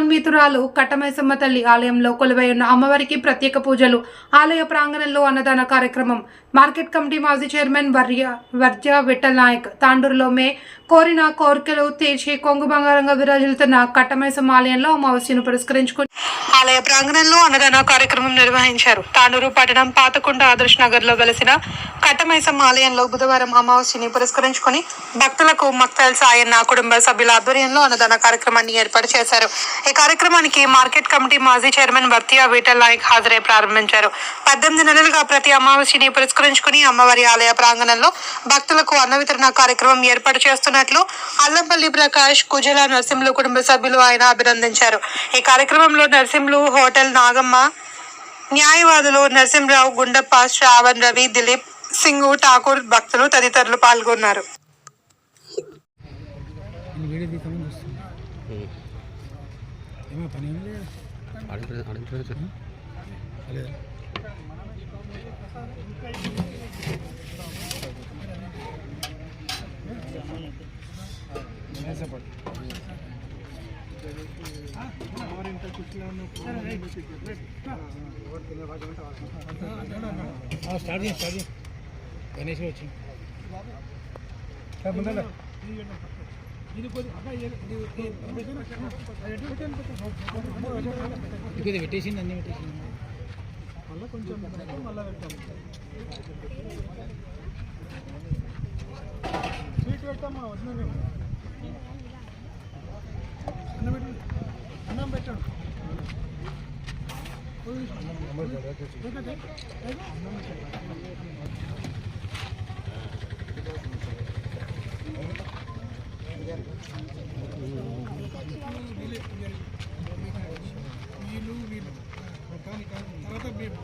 భక్తురాలు కట్టమైసమ్మ తల్లి ఆలయంలో కొలువై ఉన్న అమ్మవారికి ప్రత్యేక పూజలు ఆలయ ప్రాంగణంలో అన్నదాన కార్యక్రమం. మార్కెట్ కమిటీ మాజీ చైర్మన్ వర్య వర్జ విఠల్ నాయక్ తాండూరులో మే కోరిన కోరికలు తీర్చి కొంగు బంగారంగా విరాజిల్లుతున్న కట్టమైసమ్మ ఆలయంలో అమావాస్యను పురస్కరించుకుని ఆలయ ప్రాంగణంలో అన్నదాన కార్యక్రమం నిర్వహించారు. తాండూరు పట్టణం పాతకుండ ఆదర్శ్ నగర్లో వెలసిన కట్టమైసమ్మ ఆలయంలో బుధవారం అమావాస్యని పురస్కరించుకొని భక్తులకు మక్తల్ సాయన్న కుటుంబ సభ్యుల ఆధ్వర్యంలో అన్నదాన కార్యక్రమాన్ని ఏర్పాటు చేశారు. ఈ కార్యక్రమానికి మార్కెట్ కమిటీ మాజీ చైర్మన్ భర్తియా వీటల్ నాయక్ హాజరై ప్రారంభించారు. పద్దెనిమిది నెలలుగా ప్రతి అమావాస్యని పురస్కరించుకుని అమ్మవారి ఆలయ ప్రాంగణంలో భక్తులకు అన్న వితరణ కార్యక్రమం ఏర్పాటు చేస్తున్నట్లు అల్లంపల్లి ప్రకాష్ కుజల నరసింహులు కుటుంబ సభ్యులు ఆయన అభినందించారు. ఈ కార్యక్రమంలో నరసింహులు హోటల్ నాగమ్మ న్యాయవాదులు నరసింహరావు గుండప్ప శ్రావణ్ రవి దిలీప్ సింగ్ ఠాకూర్ భక్తులు తదితరులు పాల్గొన్నారు. ఏమో పని ఏమి లేదు లేదా స్టార్ట్ చేయండి స్టార్ట్ చేయండి గణేష్ వచ్చి ఇది పెట్టేసింది అన్ని పెట్టేసింది. మళ్ళీ కొంచెం మళ్ళీ పెట్టాము స్వీట్ పెడతామా? వదిన మేము. అన్నం పెట్టు అన్నం పెట్టాడు వీళ్ళు వీళ్ళు కానీ తర్వాత మేము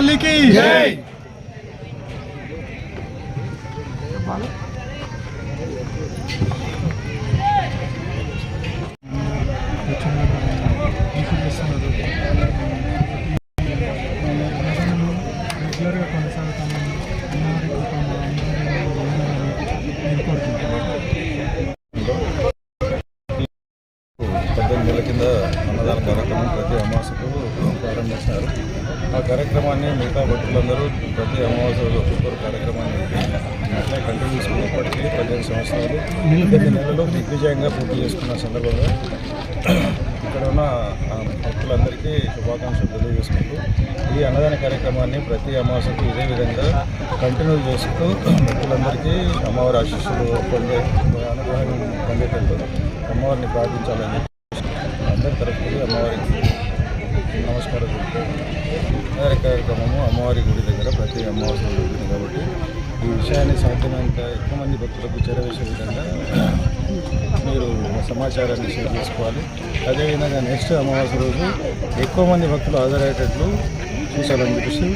తల్లికి కార్యక్రమాన్ని మిగతా భక్తులందరూ ప్రతి అమావాస రోజు కార్యక్రమాన్ని అట్లా కంటిన్యూ చేసుకుని ఇప్పటికీ పదిహేను సంవత్సరాలు పెద్ద నెలలు దిగ్విజయంగా పూర్తి చేసుకున్న సందర్భంగా ఇక్కడ ఉన్న భక్తులందరికీ శుభాకాంక్షలు తెలియజేసుకుంటూ ఈ అన్నదాన కార్యక్రమాన్ని ప్రతి అమావాస్యకు ఇదే విధంగా కంటిన్యూ చేస్తూ భక్తులందరికీ అమ్మవారి ఆశీస్సులు పొందే అనుగ్రహం పొందేటట్టు అమ్మవారిని ప్రార్థించాలని అందరి తరఫు అమ్మవారికి నమస్కారం. అన్నదాన కార్యక్రమము అమ్మవారి గుడి దగ్గర ప్రతి అమ్మవారి జరుగుతుంది కాబట్టి ఈ విషయాన్ని సాధ్యమైనంత ఎక్కువ మంది భక్తులకు చేరవేసే విధంగా మీరు సమాచారాన్ని షేర్ చేసుకోవాలి. అదేవిధంగా నెక్స్ట్ అమావాస్య రోజు ఎక్కువ మంది భక్తులు హాజరయ్యేటట్లు చూసాలని చెప్పేసి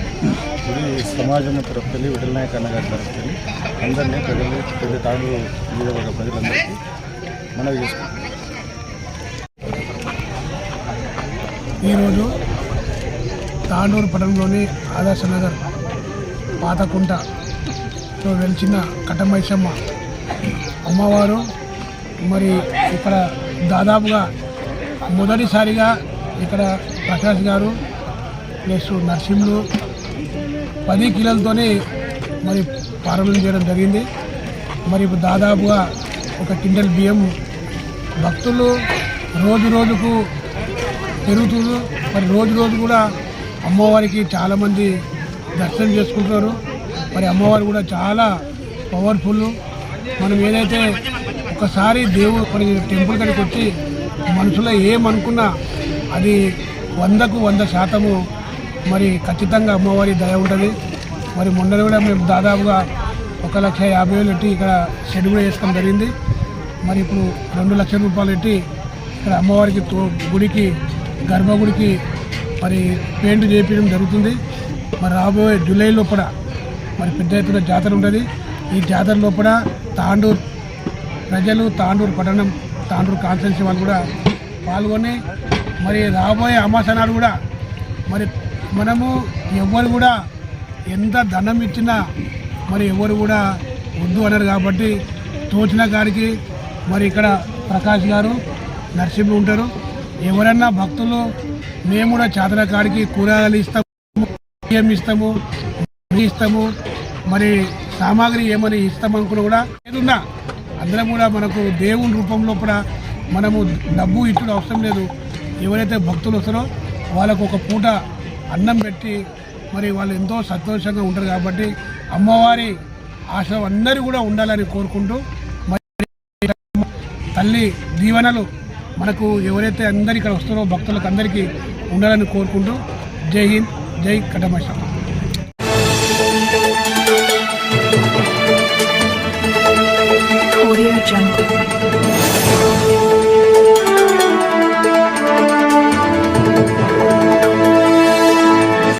గుడి సమాజం తరఫుకెళ్ళి విఠలనాయక అన్నగారి తరఫుకెళ్ళి అందరినీ ప్రజలు పెద్ద తాడు నియోజకవర్గ ప్రజలందరికీ మనవి చేసుకుంటాం ఈరోజు తాండూరు పట్టణంలోని ఆదర్శ నగర్ పాతకుంటలో వెలిచిన కటమైసమ్మ అమ్మవారు. మరి ఇక్కడ దాదాపుగా మొదటిసారిగా ఇక్కడ ప్రకాష్ గారు ప్లస్ నర్సింహులు పది కిలోలతోనే మరి ప్రారంభం చేయడం జరిగింది. మరి దాదాపుగా ఒక క్వింటల్ బియ్యం భక్తులు రోజు రోజుకు పెరుగుతుంది. మరి రోజు రోజు కూడా అమ్మవారికి చాలామంది దర్శనం చేసుకుంటారు. మరి అమ్మవారు కూడా చాలా పవర్ఫుల్ మనం ఏదైతే ఒకసారి దేవుడు మన టెంపుల్ కాడికి వచ్చి మనసులో ఏమనుకున్నా అది వందకు వంద శాతము మరి ఖచ్చితంగా అమ్మవారి దయ ఉంటుంది. మరి మొన్న కూడా మేము దాదాపుగా ఒక లక్ష యాభై వేలు పెట్టి ఇక్కడ షెడ్ కూడా వేసుకోవడం జరిగింది. మరి ఇప్పుడు రెండు లక్షల రూపాయలు పెట్టి ఇక్కడ అమ్మవారికి తో- గుడికి గర్భగుడికి మరి పెయింట్ చేపించడం జరుగుతుంది. మరి రాబోయే జూలై లోపల మరి పెద్ద ఎత్తున జాతర ఉంటుంది. ఈ జాతర లోపల తాండూరు ప్రజలు తాండూరు పట్టణం తాండూరు కాన్స్టెన్సీ వాళ్ళు కూడా పాల్గొని మరి రాబోయే అమాస నాడు కూడా మరి మనము ఎవరు కూడా ఎంత ధనం ఇచ్చినా మరి ఎవరు కూడా వద్దు అన్నారు కాబట్టి తోచిన గారికి మరి ఇక్కడ ప్రకాష్ గారు నరసింహులు ఉంటారు. ఎవరన్నా భక్తులు మేము కూడా చాతన కాడికి కూరగాయలు ఇస్తాము బియ్యం ఇస్తాము ఇస్తాము మరి సామాగ్రి ఏమని ఇస్తామనుకుని కూడా ఏదున్నా అందరం కూడా మనకు దేవుని రూపంలో కూడా మనము డబ్బు ఇచ్చుడు అవసరం లేదు. ఎవరైతే భక్తులు వస్తారో వాళ్ళకు ఒక పూట అన్నం పెట్టి మరి వాళ్ళు ఎంతో సంతోషంగా ఉంటారు కాబట్టి అమ్మవారి ఆశ అందరూ కూడా ఉండాలని కోరుకుంటూ మరి తల్లి దీవెనలు మనకు ఎవరైతే అందరు ఇక్కడ వస్తారో భక్తులకు అందరికీ ఉండాలని కోరుకుంటూ జై హింద్ జై కటమేశ్వరం